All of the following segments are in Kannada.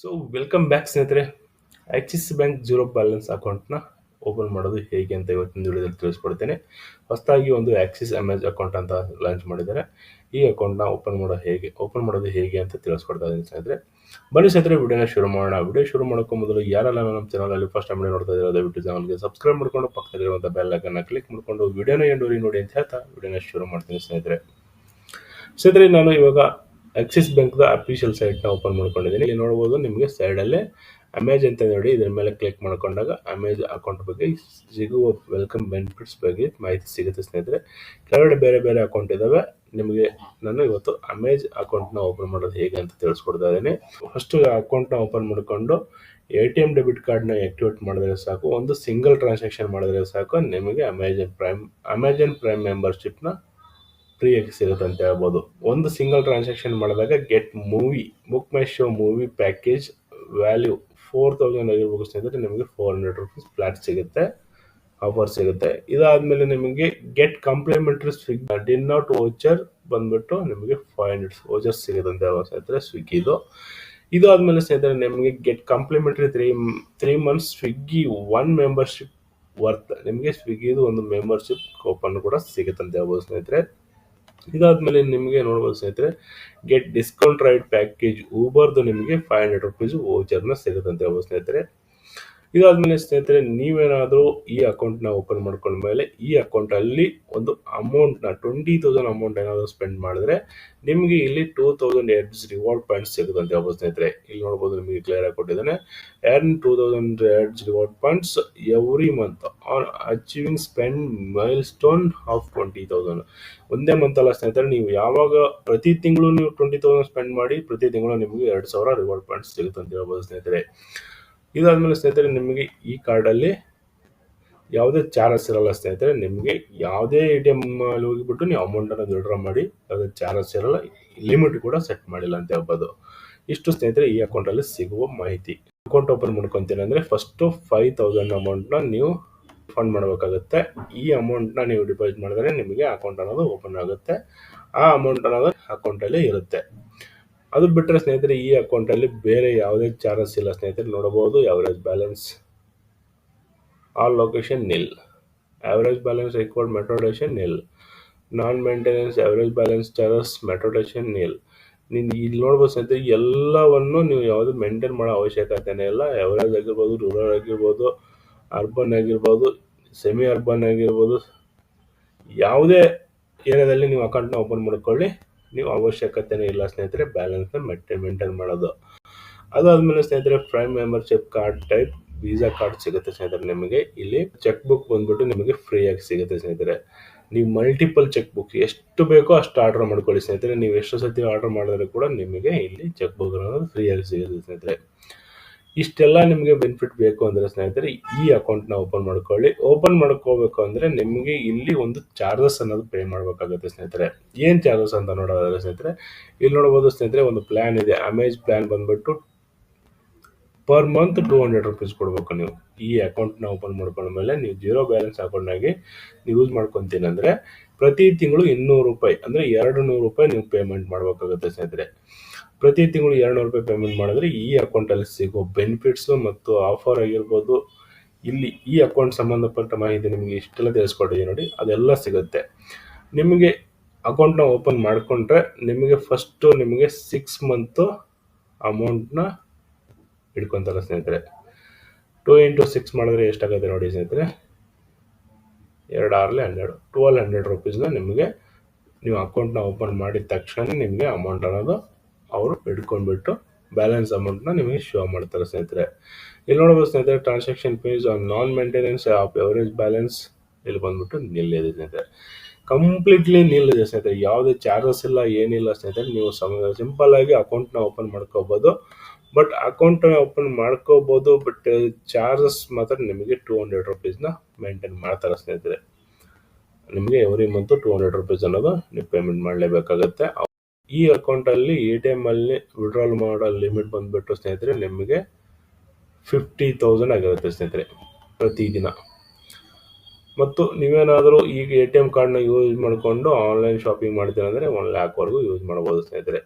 ಸೊ ವೆಲ್ಕಮ್ ಬ್ಯಾಕ್ ಸ್ನೇಹಿತರೆ. ಆಕ್ಸಿಸ್ ಬ್ಯಾಂಕ್ ಜೀರೋ ಬ್ಯಾಲೆನ್ಸ್ ಅಕೌಂಟ್ನ ಓಪನ್ ಮಾಡೋದು ಹೇಗೆ ಅಂತ ಇವತ್ತಿನ ವಿಡಿಯೋದಲ್ಲಿ ತಿಳಿಸ್ಕೊಡ್ತೇನೆ. ಹೊಸದಾಗಿ ಒಂದು ಆಕ್ಸಿಸ್ ಅಮೇಜ್ ಅಕೌಂಟ್ ಅಂತ ಲಾಂಚ್ ಮಾಡಿದ್ದಾರೆ. ಈ ಅಕೌಂಟ್ನ ಓಪನ್ ಮಾಡೋದು ಹೇಗೆ ಓಪನ್ ಮಾಡೋದು ಹೇಗೆ ಅಂತ ತಿಳಿಸ್ಕೊಡ್ತಾ ಇದ್ದೀನಿ, ಸ್ನೇಹಿತರೆ. ಬನ್ನಿ, ಸ್ನೇಹಿತರೆ, ವಿಡಿಯೋನ ಶುರು ಮಾಡೋಣ. ವಿಡಿಯೋ ಶುರು ಮಾಡೋಕ್ಕೂ ಮೊದಲು ಯಾರೆಲ್ಲ ನಮ್ಮ ಚಾನಲಲ್ಲಿ ಫಸ್ಟ್ ಟೈಮ್ ನೋಡ್ತಾ ಇದ್ದಾರೆ, ದಯವಿಟ್ಟು ಚಾನಲ್ಗೆ ಸಬ್ಸ್ಕ್ರೈಬ್ ಮಾಡ್ಕೊಂಡು ಪಕ್ಕದಲ್ಲಿರುವಂಥ ಬೆಲ್ ಐಕನ್ನ ಕ್ಲಿಕ್ ಮಾಡಿಕೊಂಡು ವಿಡಿಯೋನ ಎಂಡೂರಿ ನೋಡಿ ಅಂತ ಹೇಳ್ತಾ ವಿಡಿಯೋನ ಶುರು ಮಾಡ್ತೀನಿ, ಸ್ನೇಹಿತರೆ. ಸ್ನೇಹಿತರೆ, ನಾನು ಇವಾಗ ಆಕ್ಸಿಸ್ ಬ್ಯಾಂಕ್ದ ಅಫಿಷಿಯಲ್ ಸೈಟ್ನ ಓಪನ್ ಮಾಡ್ಕೊಂಡಿದ್ದೀನಿ. ಇಲ್ಲಿ ನೋಡ್ಬೋದು ನಿಮಗೆ ಸೈಡಲ್ಲೇ ಅಮೇಜ್ ಅಂತ ನೋಡಿ ಇದರ ಮೇಲೆ ಕ್ಲಿಕ್ ಮಾಡ್ಕೊಂಡಾಗ ಅಮೇಜ್ ಅಕೌಂಟ್ ಬಗ್ಗೆ ಸಿಗುವ ವೆಲ್ಕಮ್ ಬೆನಿಫಿಟ್ಸ್ ಬಗ್ಗೆ ಮಾಹಿತಿ ಸಿಗುತ್ತೆ ಸ್ನೇಹಿತರೆ. ಕೆಳಗಡೆ ಬೇರೆ ಬೇರೆ ಅಕೌಂಟ್ ಇದಾವೆ. ನಿಮಗೆ ನಾನು ಇವತ್ತು ಅಮೇಜ್ ಅಕೌಂಟ್ನ ಓಪನ್ ಮಾಡೋದು ಹೇಗೆ ಅಂತ ತಿಳಿಸ್ಕೊಡ್ತಾ ಇದ್ದೀನಿ. ಫಸ್ಟ್ ಅಕೌಂಟ್ನ ಓಪನ್ ಮಾಡಿಕೊಂಡು ಎ ಟಿ ಎಂ ಡೆಬಿಟ್ ಕಾರ್ಡ್ನ ಆಕ್ಟಿವೇಟ್ ಮಾಡಿದ್ರೆ ಸಾಕು. ಒಂದು ಸಿಂಗಲ್ ಟ್ರಾನ್ಸಾಕ್ಷನ್ ಮಾಡಿದ್ರೆ ಸಾಕು. ನಿಮಗೆ ಅಮೆಜಾನ್ ಪ್ರೈಮ್ ಅಮೆಜಾನ್ ಪ್ರೈಮ್ ಮೆಂಬರ್ಶಿಪ್ನ ಫ್ರೀ ಆಗಿ ಸಿಗುತ್ತೆ ಅಂತ ಹೇಳ್ಬೋದು. ಒಂದು ಸಿಂಗಲ್ ಟ್ರಾನ್ಸಾಕ್ಷನ್ ಮಾಡಿದಾಗ get movie BookMyShow movie package value four thousand ಆಗಿರ್ಬೋದು ಸ್ನೇಹಿತರೆ, ನಿಮಗೆ ಫೋರ್ ಹಂಡ್ರೆಡ್ ರುಪೀಸ್ ಫ್ಲಾಟ್ ಸಿಗುತ್ತೆ ಆಫರ್ ಸಿಗುತ್ತೆ. ಇದಾದಮೇಲೆ ನಿಮಗೆ get complimentary Swiggy Dineout voucher ಬಂದ್ಬಿಟ್ಟು ನಿಮಗೆ ಫೈವ್ ಹಂಡ್ರೆಡ್ ವೋಚರ್ಸ್ ಸಿಗುತ್ತೆ ಅಂತ ಹೇಳುವ ಸ್ನೇಹಿತರೆ ಸ್ವಿಗ್ಗಿದು ಇದು ಆದ್ಮೇಲೆ ಸ್ನೇಹಿತರೆ, ನಿಮಗೆ get complimentary three three months Swiggy one membership worth ನಿಮಗೆ ಸ್ವಿಗ್ಗಿದು ಒಂದು ಮೆಂಬರ್ಶಿಪ್ ಕೂಪನ್ ಕೂಡ ಸಿಗುತ್ತೆ ಹೇಳ್ಬೋದು ಸ್ನೇಹಿತರೆ. ಇದಾದ್ಮೇಲೆ ನಿಮಗೆ ನೋಡ್ಬೋದು ಸ್ನೇಹಿತರೆ ಗೆಟ್ ಡಿಸ್ಕೌಂಟ್ ರೈಡ್ ಪ್ಯಾಕೇಜ್ ಊಬರ್ದು ನಿಮಗೆ ಫೈವ್ ಹಂಡ್ರೆಡ್ ರುಪೀಸ್ ವೋಚರ್ನ ಸಿಗುತ್ತೆ ಅಂತ ಹೇಳ್ಬೋದು ಸ್ನೇಹಿತರೆ? ಇದಾದ್ಮೇಲೆ ಸ್ನೇಹಿತರೆ, ನೀವೇನಾದರೂ ಈ ಅಕೌಂಟ್ನ ಓಪನ್ ಮಾಡ್ಕೊಂಡ್ಮೇಲೆ ಈ ಅಕೌಂಟಲ್ಲಿ ಒಂದು ಅಮೌಂಟ್ನ ಟ್ವೆಂಟಿ ತೌಸಂಡ್ ಅಮೌಂಟ್ ಏನಾದರೂ ಸ್ಪೆಂಡ್ ಮಾಡಿದ್ರೆ ನಿಮಗೆ ಇಲ್ಲಿ two thousand edge reward points ಸಿಗುತ್ತಂತೆ ಹೇಳ್ಬೋದು ಸ್ನೇಹಿತರೆ. ಇಲ್ಲಿ ನೋಡ್ಬೋದು ನಿಮಗೆ ಕ್ಲಿಯರ್ ಆಗಿ ಕೊಟ್ಟಿದ್ದಾನೆ. Earn two thousand edge reward points every month on achieving spend milestone of twenty thousand ಒಂದೇ ಮಂತ್ ಅಲ್ಲ ಸ್ನೇಹಿತರೆ, ನೀವು ಯಾವಾಗ ಪ್ರತಿ ತಿಂಗಳು ನೀವು ಟ್ವೆಂಟಿ ತೌಸಂಡ್ ಸ್ಪೆಂಡ್ ಮಾಡಿ ಪ್ರತಿ ತಿಂಗಳು ನಿಮಗೆ ಎರಡು ಸಾವಿರ ರಿವಾರ್ಡ್ ಪಾಯಿಂಟ್ಸ್ ಸಿಗುತ್ತೆ ಹೇಳ್ಬೋದು ಸ್ನೇಹಿತರೆ. ಇದಾದ್ಮೇಲೆ ಸ್ನೇಹಿತರೆ, ನಿಮಗೆ ಈ ಕಾರ್ಡಲ್ಲಿ ಯಾವುದೇ ಚಾರ್ಜಸ್ ಇರಲ್ಲ ಸ್ನೇಹಿತರೆ, ನಿಮಗೆ ಯಾವುದೇ ಎ ಟಿ ಎಂ ಅಲ್ಲಿ ಹೋಗಿಬಿಟ್ಟು ನೀವು ಅಮೌಂಟನ್ನು ವಿಡ್ರಾ ಮಾಡಿ, ಯಾವುದೇ ಚಾರ್ಜಸ್ ಇರಲ್ಲ ಲಿಮಿಟ್ ಕೂಡ ಸೆಟ್ ಮಾಡಿಲ್ಲ ಅಂತ ಹೇಳ್ಬೋದು. ಇಷ್ಟು ಸ್ನೇಹಿತರೆ, ಈ ಅಕೌಂಟಲ್ಲಿ ಸಿಗುವ ಮಾಹಿತಿ. ಅಕೌಂಟ್ ಓಪನ್ ಮಾಡ್ಕೊತೀನಿ ಅಂದರೆ ಫಸ್ಟು ಫೈವ್ ತೌಸಂಡ್ ಅಮೌಂಟ್ನ ನೀವು ಫಂಡ್ ಮಾಡಬೇಕಾಗುತ್ತೆ. ಈ ಅಮೌಂಟ್ನ ನೀವು ಡಿಪಾಸಿಟ್ ಮಾಡಿದ್ರೆ ನಿಮಗೆ ಅಕೌಂಟ್ ಅನ್ನೋದು ಓಪನ್ ಆಗುತ್ತೆ. ಆ ಅಮೌಂಟ್ ಅನ್ನೋದು ಅಕೌಂಟಲ್ಲಿ ಇರುತ್ತೆ. ಅದು ಬಿಟ್ಟರೆ ಸ್ನೇಹಿತರೆ, ಈ ಅಕೌಂಟಲ್ಲಿ ಬೇರೆ ಯಾವುದೇ ಚಾರ್ಜಸ್ ಇಲ್ಲ ಸ್ನೇಹಿತರೆ. ನೋಡಬಹುದು average balance all location nil average balance required metropolitan nil non maintenance average balance charges metropolitan nil ನೀನು ಇಲ್ಲಿ ನೋಡ್ಬೋದು ಸ್ನೇಹಿತರೆ, ಎಲ್ಲವನ್ನು ನೀವು ಯಾವುದು ಮೇಂಟೈನ್ ಮಾಡೋ ಅವಶ್ಯಕತೆನೇ ಇಲ್ಲ. ಎವರೇಜ್ ಆಗಿರ್ಬೋದು ರೂರಲ್ ಆಗಿರ್ಬೋದು ಅರ್ಬನ್ ಆಗಿರ್ಬೋದು ಸೆಮಿ ಅರ್ಬನ್ ಆಗಿರ್ಬೋದು, ಯಾವುದೇ ಏರಿಯಾದಲ್ಲಿ ನೀವು ಅಕೌಂಟ್ನ ಓಪನ್ ಮಾಡ್ಕೊಳ್ಳಿ. ನೀವು ಅವಶ್ಯಕತೆನೇ ಇಲ್ಲ ಸ್ನೇಹಿತರೆ ಬ್ಯಾಲೆನ್ಸ್ನ ಮೆಟ್ಟೆ ಮೇಂಟೈನ್ ಮಾಡೋದು. ಅದಾದಮೇಲೆ ಸ್ನೇಹಿತರೆ prime membership card type Visa card ಸಿಗುತ್ತೆ ಸ್ನೇಹಿತರೆ ನಿಮಗೆ. ಇಲ್ಲಿ ಚೆಕ್ ಬುಕ್ ಬಂದ್ಬಿಟ್ಟು ನಿಮಗೆ ಫ್ರೀ ಆಗಿ ಸಿಗುತ್ತೆ ಸ್ನೇಹಿತರೆ. ನೀವು ಮಲ್ಟಿಪಲ್ ಚೆಕ್ ಬುಕ್ ಎಷ್ಟು ಬೇಕೋ ಅಷ್ಟು ಆರ್ಡರ್ ಮಾಡ್ಕೊಳ್ಳಿ ಸ್ನೇಹಿತರೆ. ನೀವು ಎಷ್ಟು ಸತಿ ಆರ್ಡರ್ ಮಾಡಿದ್ರೆ ಕೂಡ ನಿಮಗೆ ಇಲ್ಲಿ ಚೆಕ್ ಬುಕ್ ಅನ್ನೋದು ಫ್ರೀ ಆಗಿ ಸಿಗುತ್ತೆ ಸ್ನೇಹಿತರೆ. ಇಷ್ಟೆಲ್ಲ ನಿಮಗೆ ಬೆನಿಫಿಟ್ ಬೇಕು ಅಂದರೆ ಸ್ನೇಹಿತರೆ, ಈ ಅಕೌಂಟ್ನ ಓಪನ್ ಮಾಡ್ಕೊಳ್ಳಿ. ಓಪನ್ ಮಾಡ್ಕೋಬೇಕು ಅಂದರೆ ನಿಮಗೆ ಇಲ್ಲಿ ಒಂದು ಚಾರ್ಜಸ್ ಅನ್ನೋದು ಪೇ ಮಾಡಬೇಕಾಗುತ್ತೆ ಸ್ನೇಹಿತರೆ. ಏನು ಚಾರ್ಜಸ್ ಅಂತ ನೋಡೋದಾದ್ರೆ ಸ್ನೇಹಿತರೆ, ಇಲ್ಲಿ ನೋಡ್ಬೋದು ಸ್ನೇಹಿತರೆ, ಒಂದು ಪ್ಲ್ಯಾನ್ ಇದೆ. ಅಮೇಜ್ ಪ್ಲ್ಯಾನ್ ಬಂದ್ಬಿಟ್ಟು per month two hundred rupees ಕೊಡಬೇಕು ನೀವು. ಈ ಅಕೌಂಟ್ನ ಓಪನ್ ಮಾಡ್ಕೊಂಡ ಮೇಲೆ ನೀವು ಜೀರೋ ಬ್ಯಾಲೆನ್ಸ್ ಅಕೌಂಟ್ನಾಗಿ ನೀವು ಯೂಸ್ ಮಾಡ್ಕೊತೀನಿ ಅಂದರೆ ಪ್ರತಿ ತಿಂಗಳು ಇನ್ನೂರು ರೂಪಾಯಿ, ಅಂದರೆ ಎರಡು ನೂರು ರೂಪಾಯಿ ನೀವು ಪೇಮೆಂಟ್ ಮಾಡಬೇಕಾಗುತ್ತೆ ಸ್ನೇಹಿತರೆ. ಪ್ರತಿ ತಿಂಗಳು ಎರಡು ರೂಪಾಯಿ ಪೇಮೆಂಟ್ ಮಾಡಿದ್ರೆ ಈ ಅಕೌಂಟಲ್ಲಿ ಸಿಗೋ ಬೆನಿಫಿಟ್ಸು ಮತ್ತು ಆಫರ್ ಆಗಿರ್ಬೋದು, ಇಲ್ಲಿ ಈ ಅಕೌಂಟ್ ಸಂಬಂಧಪಟ್ಟ ಮಾಹಿತಿ ನಿಮಗೆ ಇಷ್ಟೆಲ್ಲ ತಿಳಿಸ್ಕೊಟ್ಟಿದ್ದೀನಿ ನೋಡಿ, ಅದೆಲ್ಲ ಸಿಗುತ್ತೆ. ನಿಮಗೆ ಅಕೌಂಟ್ನ ಓಪನ್ ಮಾಡಿಕೊಂಡ್ರೆ ನಿಮಗೆ ಫಸ್ಟು ನಿಮಗೆ ಸಿಕ್ಸ್ ಮಂತು ಅಮೌಂಟ್ನ ಇಟ್ಕೊತಾರೆ ಸ್ನೇಹಿತರೆ. ಟೂ ಇಂಟು ಸಿಕ್ಸ್ ಮಾಡಿದ್ರೆ ಎಷ್ಟಾಗುತ್ತೆ ನೋಡಿ ಸ್ನೇಹಿತರೆ. ಎರಡು ಆರ್ಲೆ ಹನ್ನೆರಡು ಟ್ವೆಲ್ ಹಂಡ್ರೆಡ್ ರುಪೀಸ್ನ ನಿಮಗೆ ನೀವು ಅಕೌಂಟ್ನ ಓಪನ್ ಮಾಡಿದ ತಕ್ಷಣ ನಿಮಗೆ ಅಮೌಂಟ್ ಅನ್ನೋದು ಅವರು ಹಿಡ್ಕೊಂಡ್ಬಿಟ್ಟು ಬ್ಯಾಲೆನ್ಸ್ ಅಮೌಂಟ್ನ ನಿಮಗೆ ಶೋ ಮಾಡ್ತಾರೆ ಸ್ನೇಹಿತರೆ. ಇಲ್ಲಿ ನೋಡ್ಬೋದು ಸ್ನೇಹಿತರೆ transaction fees on non maintenance of average balance ಇಲ್ಲಿ ಬಂದ್ಬಿಟ್ಟು ನಿಲ್ಲಿದೆ ಸ್ನೇಹಿತರೆ. ಕಂಪ್ಲೀಟ್ಲಿ ನಿಲ್ಲಿದೆ ಸ್ನೇಹಿತರೆ. ಯಾವುದೇ ಚಾರ್ಜಸ್ ಇಲ್ಲ, ಏನಿಲ್ಲ ಸ್ನೇಹಿತರೆ. ನೀವು ಸಿಂಪಲ್ ಆಗಿ ಅಕೌಂಟ್ನ ಓಪನ್ ಮಾಡ್ಕೋಬೋದು. ಬಟ್ ಅಕೌಂಟ್ ಓಪನ್ ಮಾಡ್ಕೋಬೋದು ಬಟ್ ಚಾರ್ಜಸ್ ಮಾತ್ರ ನಿಮಗೆ ಟೂ ಹಂಡ್ರೆಡ್ ರುಪೀಸ್ನ ಮೇಂಟೈನ್ ಮಾಡ್ತಾರೆ ಸ್ನೇಹಿತರೆ. ನಿಮಗೆ every month two hundred rupees ಅನ್ನೋದು ನೀವು ಪೇಮೆಂಟ್ ಮಾಡಲೇಬೇಕಾಗುತ್ತೆ. ಈ ಅಕೌಂಟಲ್ಲಿ ಎ ಟಿ ಎಂ ಅಲ್ಲಿ ವಿಡ್ರಾಲ್ ಮಾಡೋ ಲಿಮಿಟ್ ಬಂದುಬಿಟ್ಟು ಸ್ನೇಹಿತರೆ, ನಿಮಗೆ ಫಿಫ್ಟಿ ತೌಸಂಡ್ ಆಗಿರುತ್ತೆ ಸ್ನೇಹಿತರೆ ಪ್ರತಿದಿನ. ಮತ್ತು ನೀವೇನಾದರೂ ಈಗ ಎ ಟಿ ಎಂ ಕಾರ್ಡ್ನ ಯೂಸ್ ಮಾಡಿಕೊಂಡು ಆನ್ಲೈನ್ ಶಾಪಿಂಗ್ ಮಾಡ್ತೀರ ಅಂದರೆ ಒನ್ ಲ್ಯಾಕ್ವರೆಗೂ ಯೂಸ್ ಮಾಡ್ಬೋದು ಸ್ನೇಹಿತರೆ.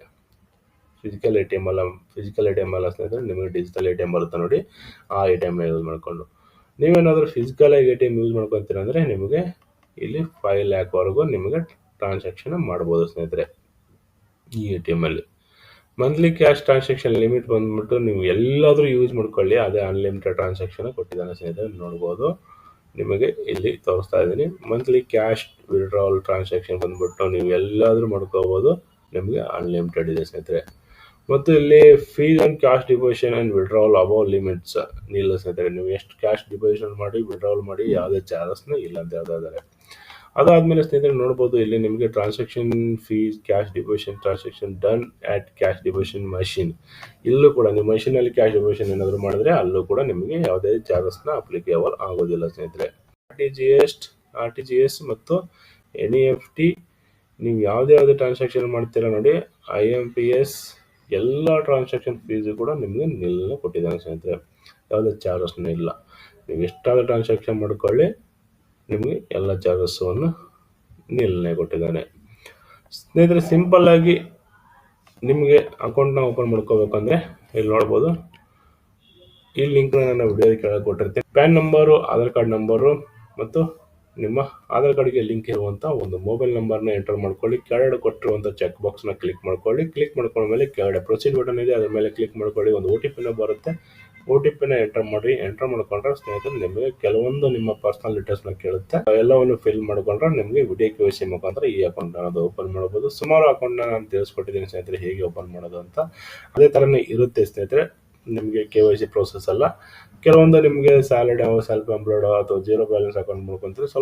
ಫಿಸಿಕಲ್ ಎ ಟಿ ಎಂ ಅಲ್ಲ ಫಿಸಿಕಲ್ ಎ ಟಿ ಎಂ ಅಲ್ಲ ಸ್ನೇಹಿತರೆ, ನಿಮಗೆ ಡಿಜಿಟಲ್ ಎ ಟಿ ಎಂ ಬರುತ್ತೆ ನೋಡಿ ಆ ಎ ಟಿ ಎಮ್ನ ಯೂಸ್ ಮಾಡಿಕೊಂಡು. ನೀವೇನಾದರೂ ಫಿಸಿಕಲ್ ಆಗಿ ಎ ಟಿ ಎಂ ಯೂಸ್ ಮಾಡ್ಕೊತೀರಂದರೆ ನಿಮಗೆ ಇಲ್ಲಿ ಫೈವ್ ಲ್ಯಾಕ್ವರೆಗೂ ನಿಮಗೆ ಟ್ರಾನ್ಸಾಕ್ಷನ್ ಮಾಡ್ಬೋದು ಸ್ನೇಹಿತರೆ. ಈ ಎ ಟಿ ಎಮ್ಮಲ್ಲಿ ಮಂತ್ಲಿ ಕ್ಯಾಶ್ ಟ್ರಾನ್ಸಾಕ್ಷನ್ ಲಿಮಿಟ್ ಬಂದ್ಬಿಟ್ಟು ನೀವು ಎಲ್ಲಾದರೂ ಯೂಸ್ ಮಾಡ್ಕೊಳ್ಳಿ, ಅದೇ ಅನ್ಲಿಮಿಟೆಡ್ ಟ್ರಾನ್ಸಾಕ್ಷನ್ ಕೊಟ್ಟಿದ್ದಾನೆ ಸ್ನೇಹಿತರೆ, ನೋಡ್ಬೋದು. ನಿಮಗೆ ಇಲ್ಲಿ ತೋರಿಸ್ತಾ ಇದ್ದೀನಿ. ಮಂತ್ಲಿ ಕ್ಯಾಶ್ ವಿಡ್ರಾವಲ್ ಟ್ರಾನ್ಸಾಕ್ಷನ್ ಬಂದ್ಬಿಟ್ಟು ನೀವು ಎಲ್ಲಾದರೂ ಮಾಡ್ಕೋಬೋದು, ನಿಮಗೆ ಅನ್ಲಿಮಿಟೆಡ್ ಇದೆ ಸ್ನೇಹಿತರೆ. ಮತ್ತು ಇಲ್ಲಿ fees and cash deposition and withdrawal above limits ಇಲ್ಲ ಸ್ನೇಹಿತರೆ, ನೀವು ಎಷ್ಟು ಕ್ಯಾಶ್ ಡಿಪೋಸಿಷನ್ ಮಾಡಿ ವಿಡ್ರಾವಲ್ ಮಾಡಿ, ಯಾವುದೇ ಚಾರ್ಜಸ್ನ ಇಲ್ಲ ಅಂತ ಹೇಳ್ತಾ ಇದ್ದಾರೆ. ಅದಾದಮೇಲೆ ಸ್ನೇಹಿತರೆ ನೋಡ್ಬೋದು, ಇಲ್ಲಿ ನಿಮಗೆ transaction fees cash deposition transaction done at cash deposition machine ಇಲ್ಲೂ ಕೂಡ ನೀವು ಮಷಿನಲ್ಲಿ ಕ್ಯಾಶ್ ಡಿಪೋಸಿಷನ್ ಏನಾದರೂ ಮಾಡಿದ್ರೆ ಅಲ್ಲೂ ಕೂಡ ನಿಮಗೆ ಯಾವುದೇ ಚಾರ್ಜಸ್ನ ಅಪ್ಲಿಕೇಬಲ್ ಆಗೋದಿಲ್ಲ ಸ್ನೇಹಿತರೆ. R T G S R T G S ಮತ್ತು ಎನ್ ಇ ಎಫ್ ಟಿ ನೀವು ಯಾವುದೇ ಯಾವುದೇ ಟ್ರಾನ್ಸಾಕ್ಷನ್ ಮಾಡ್ತೀರ ನೋಡಿ ಐ ಎಂ ಪಿ ಎಸ್ ಎಲ್ಲ ಟ್ರಾನ್ಸಾಕ್ಷನ್ ಫೀಸು ಕೂಡ ನಿಮಗೆ ನಿಲ್ಲ ಕೊಟ್ಟಿದ್ದಾನೆ ಸ್ನೇಹಿತರೆ. ಯಾವುದೇ ಚಾರ್ಜಸ್ನ ಇಲ್ಲ. ನೀವು ಎಷ್ಟಾದರೂ ಟ್ರಾನ್ಸಾಕ್ಷನ್ ಮಾಡ್ಕೊಳ್ಳಿ ನಿಮಗೆ ಎಲ್ಲ ಚಾರ್ಜಸ್ಸನ್ನು ನಿಲ್ಲನೆ ಕೊಟ್ಟಿದ್ದಾನೆ. ಸ್ನೇಹಿತರೆ ಸಿಂಪಲ್ ಆಗಿ ನಿಮಗೆ ಅಕೌಂಟ್ನ ಓಪನ್ ಮಾಡ್ಕೋಬೇಕಂದ್ರೆ ಇಲ್ಲಿ ನೋಡ್ಬೋದು. ಈ ಲಿಂಕ್ನ ನಾನು ವಿಡಿಯೋ ಕೆಳಗೆ ಕೊಟ್ಟಿರ್ತೀನಿ. PAN number Aadhaar card number ಮತ್ತು ನಿಮ್ಮ ಆಧಾರ್ ಕಾರ್ಡ್ಗೆ ಲಿಂಕ್ ಇರುವಂಥ ಒಂದು ಮೊಬೈಲ್ ನಂಬರ್ನ ಎಂಟರ್ ಮಾಡ್ಕೊಳ್ಳಿ. ಕೆಳಗಡೆ ಕೊಟ್ಟಿರುವಂಥ ಚೆಕ್ ಬಾಕ್ಸ್ನ ಕ್ಲಿಕ್ ಮಾಡ್ಕೊಳ್ಳಿ. ಕ್ಲಿಕ್ ಮಾಡ್ಕೊಂಡ್ಮೇಲೆ ಕೆಳಗಡೆ ಪ್ರೊಸೀಡ್ ಬಟನ್ ಇದೆ. ಅದ್ರ ಮೇಲೆ ಕ್ಲಿಕ್ ಮಾಡ್ಕೊಳ್ಳಿ. ಒಂದು ಓ ಟಿ ಪಿನ ಬರುತ್ತೆ. ಒ ಟಿ ಪಿನ ಎಂಟರ್ ಮಾಡಿ ಎಂಟರ್ ಮಾಡ್ಕೊಂಡ್ರೆ ಸ್ನೇಹಿತರೆ ನಿಮಗೆ ಕೆಲವೊಂದು ನಿಮ್ಮ ಪರ್ಸನಲ್ ಡೀಟೇಲ್ಸ್ನ ಕೇಳುತ್ತೆ. ಎಲ್ಲವನ್ನು ಫಿಲ್ ಮಾಡ್ಕೊಂಡ್ರೆ ನಿಮಗೆ ವಿಡಿಯೋ ಕೆ ಸಿ ಮುಖಾಂತರ ಈ ಅಕೌಂಟ್ ಅನ್ನೋದು ಓಪನ್ ಮಾಡಬಹುದು ಸುಮಾರು ಅಕೌಂಟ್ನ ನಾನು ತಿಳಿಸ್ಕೊಟ್ಟಿದ್ದೀನಿ ಸ್ನೇಹಿತರೆ, ಹೇಗೆ ಓಪನ್ ಮಾಡೋದು ಅಂತ. ಅದೇ ಥರನೇ ಇರುತ್ತೆ ಸ್ನೇಹಿತರೆ, ನಿಮಗೆ ಕೆ ವೈ ಸಿ ಪ್ರೋಸೆಸ್ ಅಲ್ಲ ಕೆಲವೊಂದು ನಿಮಗೆ ಸ್ಯಾಲರಿ ಸೆಲ್ಫ್ ಎಂಪ್ಲಾಯ್ಡ್ ಅಥವಾ ಜೀರೋ ಬ್ಯಾಲೆನ್ಸ್ ಅಕೌಂಟ್ ಮಾಡ್ಕೊಂತಾರೆ ಸ್ವಲ್ಪ